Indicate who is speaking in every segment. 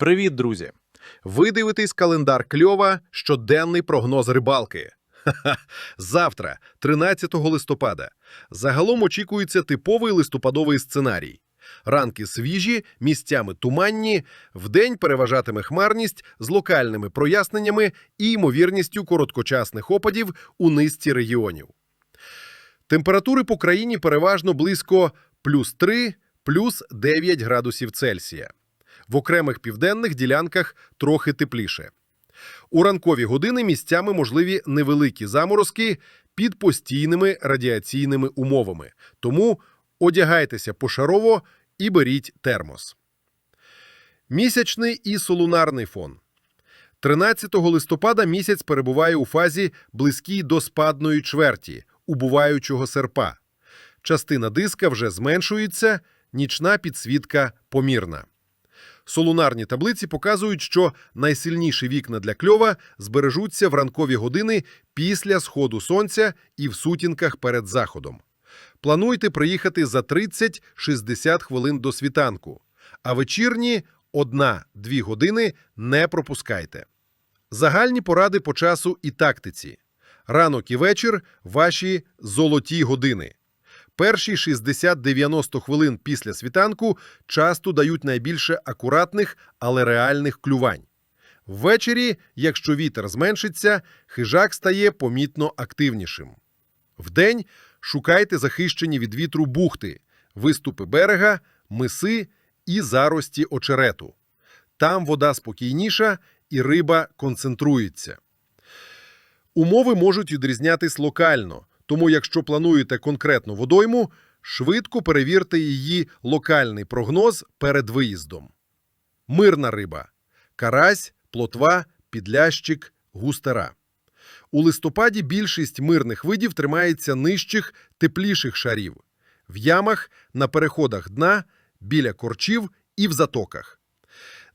Speaker 1: Привіт, друзі! Ви дивитесь календар кльова щоденний прогноз рибалки. Ха-ха. Завтра, 13 листопада. Загалом очікується типовий листопадовий сценарій. Ранки свіжі, місцями туманні, вдень переважатиме хмарність з локальними проясненнями і ймовірністю короткочасних опадів у низці регіонів. Температури по країні переважно близько плюс 3, плюс 9 градусів Цельсія. В окремих південних ділянках трохи тепліше. У ранкові години місцями можливі невеликі заморозки під постійними радіаційними умовами. Тому одягайтеся пошарово і беріть термос. Місячний і солунарний фон. 13 листопада місяць перебуває у фазі близькій до спадної чверті, убуваючого серпа. Частина диска вже зменшується, нічна підсвітка помірна. Солунарні таблиці показують, що найсильніші вікна для кльова збережуться в ранкові години після сходу сонця і в сутінках перед заходом. Плануйте приїхати за 30-60 хвилин до світанку, а вечірні 1-2 години не пропускайте. Загальні поради по часу і тактиці. Ранок і вечір – ваші золоті години. Перші 60-90 хвилин після світанку часто дають найбільше акуратних, але реальних клювань. Ввечері, якщо вітер зменшиться, хижак стає помітно активнішим. Вдень шукайте захищені від вітру бухти, виступи берега, миси і зарості очерету. Там вода спокійніша і риба концентрується. Умови можуть відрізнятись локально, тому якщо плануєте конкретну водойму, швидко перевірте її локальний прогноз перед виїздом. Мирна риба – карась, плотва, підлящик, густера. У листопаді більшість мирних видів тримається нижчих, тепліших шарів – в ямах, на переходах дна, біля корчів і в затоках.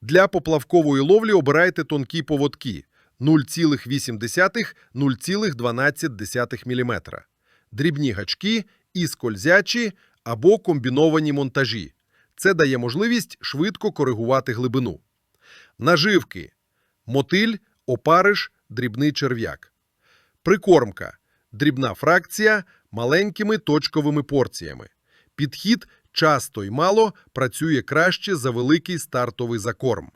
Speaker 1: Для поплавкової ловлі обирайте тонкі поводки 0,8-0,12 мм, дрібні гачки і скользячі або комбіновані монтажі. Це дає можливість швидко коригувати глибину. Наживки – мотиль, опариш, дрібний черв'як. Прикормка – дрібна фракція маленькими точковими порціями. Підхід часто й мало працює краще за великий стартовий закорм.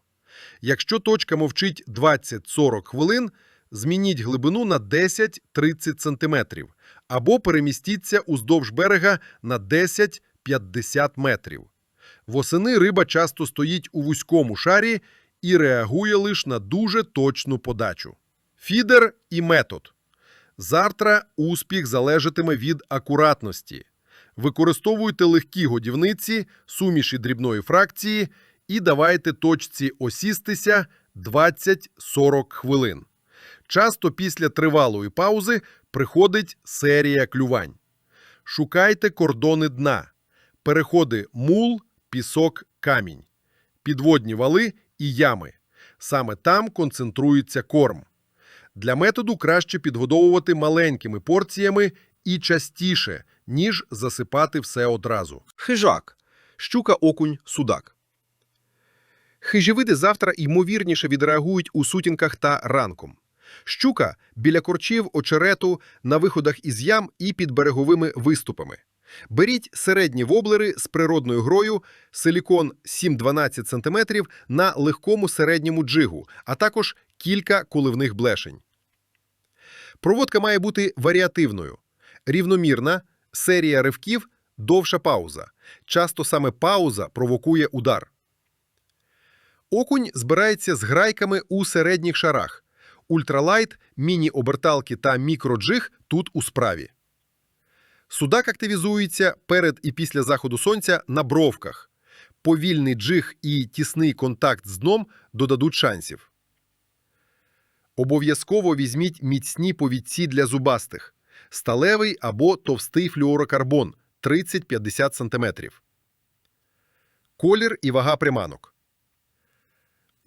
Speaker 1: Якщо точка мовчить 20-40 хвилин, змініть глибину на 10-30 см або перемістіться уздовж берега на 10-50 метрів. Восени риба часто стоїть у вузькому шарі і реагує лише на дуже точну подачу. Фідер і метод. Завтра успіх залежатиме від акуратності. Використовуйте легкі годівниці, суміші дрібної фракції і давайте точці осістися 20-40 хвилин. Часто після тривалої паузи приходить серія клювань. Шукайте кордони дна, переходи мул, пісок, камінь, підводні вали і ями. Саме там концентрується корм. Для методу краще підгодовувати маленькими порціями і частіше, ніж засипати все одразу.
Speaker 2: Хижак. Щука, окунь, судак. Хижі завтра ймовірніше відреагують у сутінках та ранком. Щука біля корчів, очерету, на виходах із ям і під береговими виступами. Беріть середні воблери з природною грою, силікон 7-12 см на легкому середньому джигу, а також кілька коливних блешень. Проводка має бути варіативною. Рівномірна, серія ривків, довша пауза. Часто саме пауза провокує удар. Окунь збирається з грайками у середніх шарах. Ультралайт, міні-оберталки та мікроджиг тут у справі. Судак активізується перед і після заходу сонця на бровках. Повільний джиг і тісний контакт з дном додадуть шансів. Обов'язково візьміть міцні повідці для зубастих. Сталевий або товстий флюорокарбон 30-50 см. Колір і вага приманок.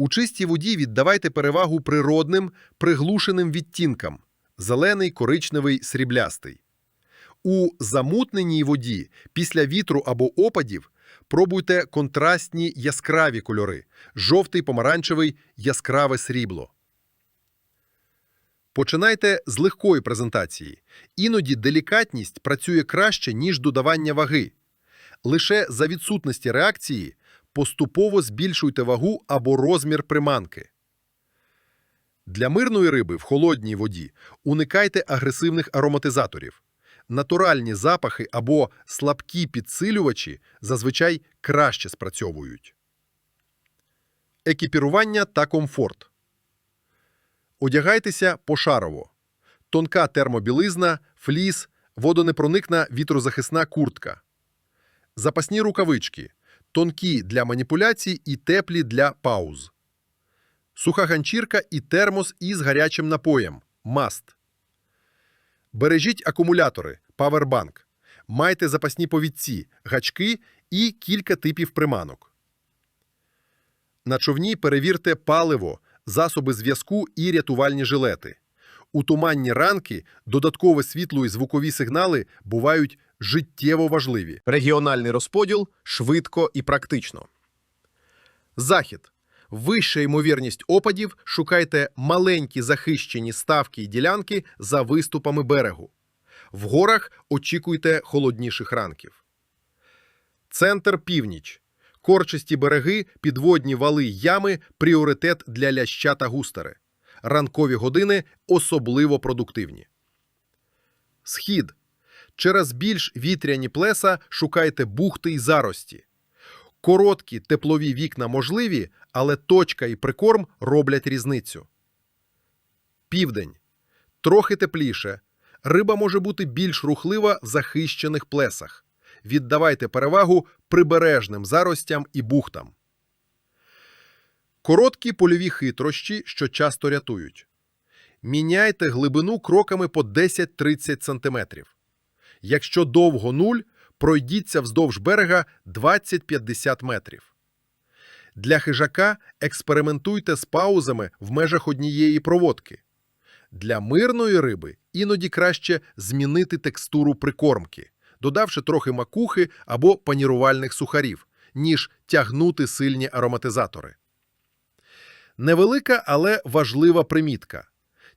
Speaker 2: У чистій воді віддавайте перевагу природним, приглушеним відтінкам – зелений, коричневий, сріблястий. У замутненій воді після вітру або опадів Спробуйте контрастні яскраві кольори – жовтий, помаранчевий, яскраве срібло. Починайте з легкої презентації. Іноді делікатність працює краще, ніж додавання ваги. Лише за відсутності реакції поступово збільшуйте вагу або розмір приманки. Для мирної риби в холодній воді уникайте агресивних ароматизаторів. Натуральні запахи або слабкі підсилювачі зазвичай краще спрацьовують. Екіпірування та комфорт. Одягайтеся пошарово. Тонка термобілизна, фліс, водонепроникна вітрозахисна куртка. Запасні рукавички. Тонкі для маніпуляцій і теплі для пауз. Суха ганчірка і термос із гарячим напоєм. Маст. Бережіть акумулятори, павербанк. Майте запасні повідці, гачки і кілька типів приманок. На човні перевірте паливо, засоби зв'язку і рятувальні жилети. У туманні ранки додаткове світло і звукові сигнали бувають життєво важливі.
Speaker 3: Регіональний розподіл швидко і практично.
Speaker 2: Захід. Вища ймовірність опадів шукайте маленькі захищені ставки і ділянки за виступами берегу. В горах очікуйте холодніших ранків. Центр північ. Корчисті береги, підводні вали ями пріоритет для ляща та густери. Ранкові години особливо продуктивні. Схід. Через більш вітряні плеса шукайте бухти й зарості. Короткі теплові вікна можливі, але точка і прикорм роблять різницю. Південь. Трохи тепліше. Риба може бути більш рухлива в захищених плесах. Віддавайте перевагу прибережним заростям і бухтам. Короткі польові хитрощі, що часто рятують. Міняйте глибину кроками по 10-30 см. Якщо довго нуль, пройдіться вздовж берега 20-50 метрів. Для хижака експериментуйте з паузами в межах однієї проводки. Для мирної риби іноді краще змінити текстуру прикормки, додавши трохи макухи або панірувальних сухарів, ніж тягнути сильні ароматизатори. Невелика, але важлива примітка.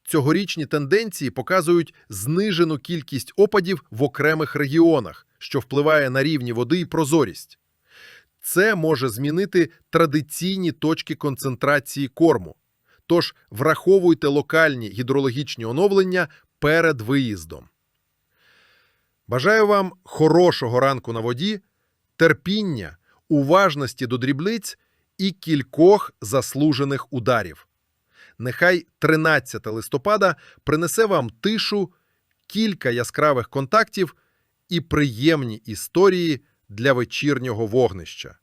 Speaker 2: Цьогорічні тенденції показують знижену кількість опадів в окремих регіонах, що впливає на рівні води і прозорість. Це може змінити традиційні точки концентрації корму. Тож враховуйте локальні гідрологічні оновлення перед виїздом. Бажаю вам хорошого ранку на воді, терпіння, уважності до дріблиць і кількох заслужених ударів. Нехай 13 листопада принесе вам тишу, кілька яскравих контактів і приємні історії для вечірнього вогнища.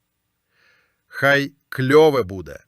Speaker 2: Хай кльове буде!